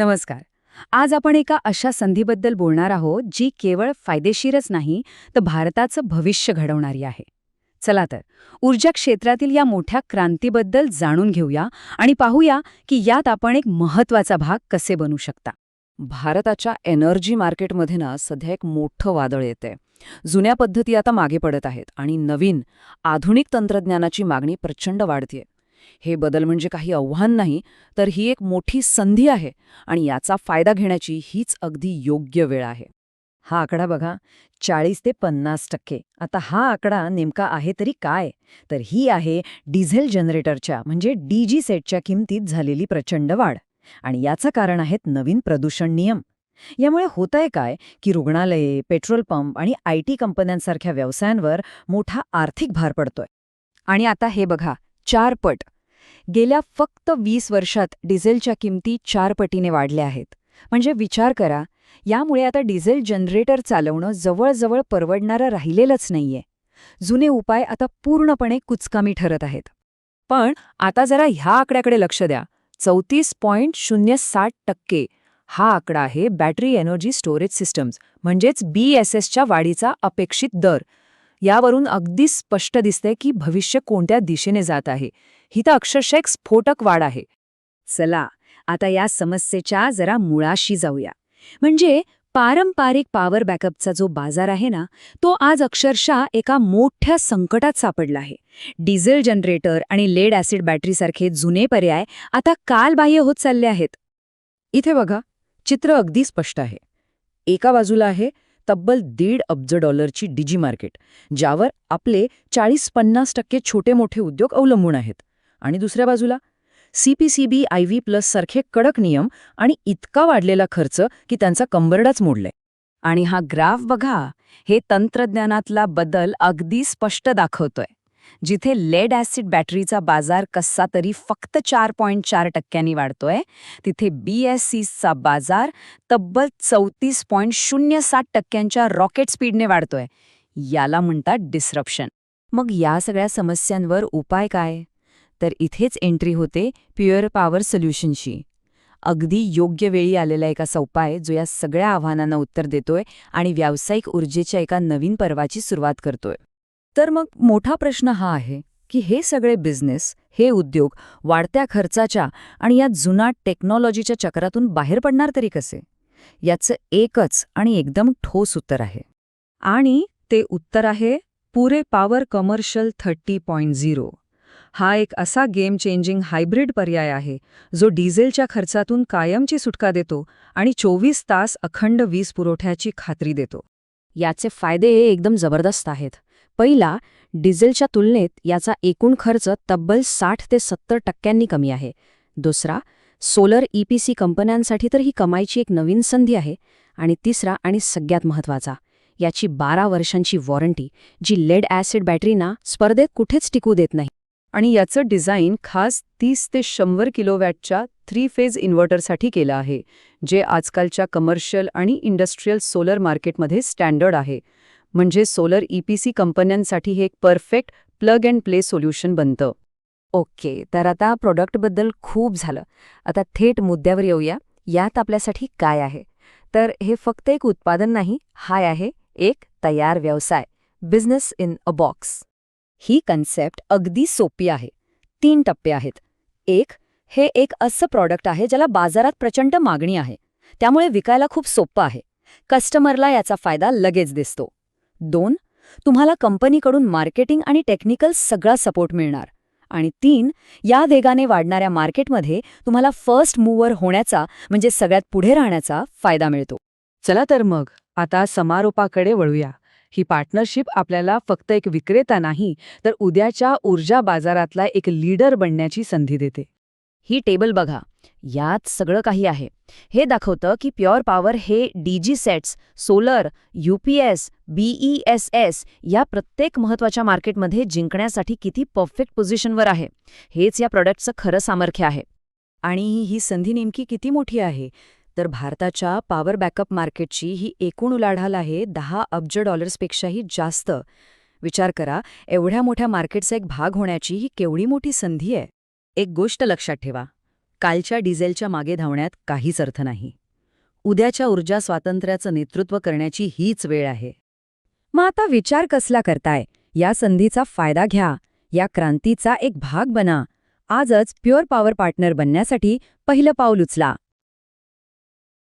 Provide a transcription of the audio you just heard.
नमस्कार. आज आपण एका अशा संधीबद्दल बोलणार आहोत जी केवळ फायदेशीरच नाही तर भारताचं भविष्य घडवणारी आहे. चला तर ऊर्जा क्षेत्रातील या मोठ्या क्रांतीबद्दल जाणून घेऊया आणि पाहूया की यात आपण एक महत्त्वाचा भाग कसे बनू शकता. भारताच्या एनर्जी मार्केटमध्ये ना सध्या एक मोठं वादळ येतंय. जुन्या पद्धती आता मागे पडत आहेत आणि नवीन आधुनिक तंत्रज्ञानाची मागणी प्रचंड वाढतेय. हे बदल म्हणजे काही आव्हान नाही तर ही एक मोठी संधी आहे आणि याचा फायदा घेण्याची हीच अगदी योग्य वेळ आहे. हा आकडा बघा चाळीस ते पन्नास टक्के. आता हा आकडा नेमका आहे तरी काय? तर ही आहे डिझेल जनरेटरच्या म्हणजे डीजी सेटच्या किमतीत झालेली प्रचंड वाढ. आणि याचं कारण आहेत नवीन प्रदूषण नियम. यामुळे होतंय काय की रुग्णालये पेट्रोल पंप आणि आय टी कंपन्यांसारख्या व्यवसायांवर मोठा आर्थिक भार पडतोय. आणि आता हे बघा चार पट गेल्या फक्त वीस वर्षात डिझेलच्या किमती चार पटीने वाढल्या आहेत. म्हणजे विचार करा यामुळे आता डिझेल जनरेटर चालवणं जवळजवळ परवडणारं राहिलेलंच नाहीये. जुने उपाय आता पूर्णपणे कुचकामी ठरत आहेत. पण आता जरा ह्या आकड्याकडे लक्ष द्या. चौतीस पॉईंट शून्य साठ टक्के हा आकडा आहे बॅटरी एनर्जी स्टोरेज सिस्टम्स म्हणजेच बी एस एसच्या वाढीचा अपेक्षित दर. यावरून अगदी स्पष्ट दिसते की भविष्य कोणत्या दिशेने जात आहे. ही तर अक्षरशः एक स्फोटक वाढ आहे. चला आता या समस्येच्या जरा मुळाशी जाऊया. म्हणजे पारंपरिक पॉवर बॅकअपचा जो बाजार आहे ना तो आज अक्षरशः एका मोठ्या संकटात सापडला आहे. डिझेल जनरेटर आणि लेड ॲसिड बॅटरीसारखे जुने पर्याय आता कालबाह्य होत चालले आहेत. इथे बघा चित्र अगदी स्पष्ट आहे. एका बाजूला आहे तब्बल दीड अब्ज डॉलरची डिजी मार्केट ज्यावर आपले चाळीस पन्नास टक्के छोटे मोठे उद्योग अवलंबून आहेत. आणि दुसऱ्या बाजूला सीपीसीबी आय व्ही प्लस सारखे कडक नियम आणि इतका वाढलेला खर्च की त्यांचा कंबरडाच मोडलाय. आणि हा ग्राफ बघा हे तंत्रज्ञानातला बदल अगदी स्पष्ट दाखवतोय. जिथे लेड ॲसिड बॅटरीचा बाजार कसा तरी फक्त चार पॉईंट चार टक्क्यांनी वाढतोय तिथे बी एस सीचा बाजार तब्बल चौतीस पॉईंट शून्य सात टक्क्यांच्या रॉकेट स्पीडने वाढतोय. याला म्हणतात डिस्रप्शन मग या सगळ्या समस्यांवर उपाय काय? तर इथेच एंट्री होते प्युअर पॉवर सोल्युशनशी अगदी योग्य वेळी आलेला एक असा उपाय जो या सगळ्या आव्हानांना उत्तर देतोय आणि व्यावसायिक ऊर्जेच्या एका नवीन पर्वाची सुरुवात करतोय. तर मग मोठा प्रश्न हा आहे की हे सगळे बिझनेस हे उद्योग वाढत्या खर्चाच्या आणि या जुना टेक्नॉलॉजीच्या चक्रातून बाहेर पडणार तरी कसे? याचं एकच आणि एकदम ठोस उत्तर आहे. आणि ते उत्तर आहे pure power commercial thirty point zero हा एक असा गेम चेंजिंग हायब्रिड पर्याय आहे जो डिझेलच्या खर्चातून कायमची सुटका देतो आणि चोवीस तास अखंड वीज पुरवठ्याची खात्री देतो. याचे फायदे एकदम जबरदस्त आहेत. पहिला डिझेलच्या तुलनेत याचा एकूण खर्च तब्बल साठ ते सत्तर टक्क्यांनी कमी आहे. दुसरा सोलर ईपीसी कंपन्यांसाठी तर ही कमाईची एक नवीन संधी आहे. आणि तिसरा आणि सगळ्यात महत्त्वाचा याची बारा वर्षांची वॉरंटी जी लेड ॲसिड बॅटरीना स्पर्धेत कुठेच टिकू देत नाही. आणि याचं डिझाईन खास तीस ते शंभर किलोवॅटच्या थ्री फेज इन्व्हर्टरसाठी केलं आहे जे आजकालच्या कमर्शियल आणि इंडस्ट्रीयल सोलर मार्केटमध्ये स्टँडर्ड आहे. म्हणजे सोलर ईपीसी कंपन्यांसाठी हे एक perfect plug and play solution बनतं. ओके तर आता प्रॉडक्टबद्दल खूप झालं. आता थेट मुद्द्यावर येऊया. यात आपल्यासाठी काय आहे? तर हे फक्त एक उत्पादन नाही हाय आहे एक तयार व्यवसाय बिझनेस इन अ बॉक्स. ही कन्सेप्ट अगदी सोपी आहे. तीन टप्पे आहेत. एक हे एक असं प्रॉडक्ट आहे ज्याला बाजारात प्रचंड मागणी आहे. त्यामुळे विकायला खूप सोपं आहे. कस्टमरला याचा फायदा लगेच दिसतो. दोन तुम्हाला कंपनीकडून मार्केटिंग आणि टेक्निकल सगळा सपोर्ट मिळणार. आणि तीन या वेगाने वाढणाऱ्या मार्केटमध्ये तुम्हाला फर्स्ट मूव्हर होण्याचा म्हणजे सगळ्यात पुढे राहण्याचा फायदा मिळतो. चला तर मग आता समारोपाकडे वळूया. ही पार्टनरशिप आपल्याला फक्त एक विक्रेता नाही तर उद्याच्या ऊर्जा बाजारातला एक लीडर बनण्याची संधी देते. ही टेबल बघा. यात सगळं काही आहे. हे दाखवतं की प्युअर पॉवर हे DG sets solar UPS BESS या प्रत्येक महत्त्वाच्या मार्केटमध्ये जिंकण्यासाठी किती परफेक्ट पोझिशनवर आहे. हेच या प्रॉडक्टचं खरं सामर्थ्य आहे. आणि ही संधी नेमकी किती मोठी आहे? तर भारताच्या पॉवर बॅकअप मार्केटची ही एकूण उलाढाल आहे दहा अब्ज डॉलर्सपेक्षाही जास्त. विचार करा एवढ्या मोठ्या मार्केटचा एक भाग होण्याची ही केवढी मोठी संधी आहे? एक गोष्ट लक्षात ठेवा कालच्या डिझेलच्या मागे धावण्यात काहीच अर्थ नाही. उद्याच्या ऊर्जा स्वातंत्र्याचं नेतृत्व करण्याची हीच वेळ आहे. मग आता विचार कसला करताय? या संधीचा फायदा घ्या या क्रांतीचा एक भाग बना. आजच प्युअर पॉवर पार्टनर बनण्यासाठी पहिलं पाऊल उचला.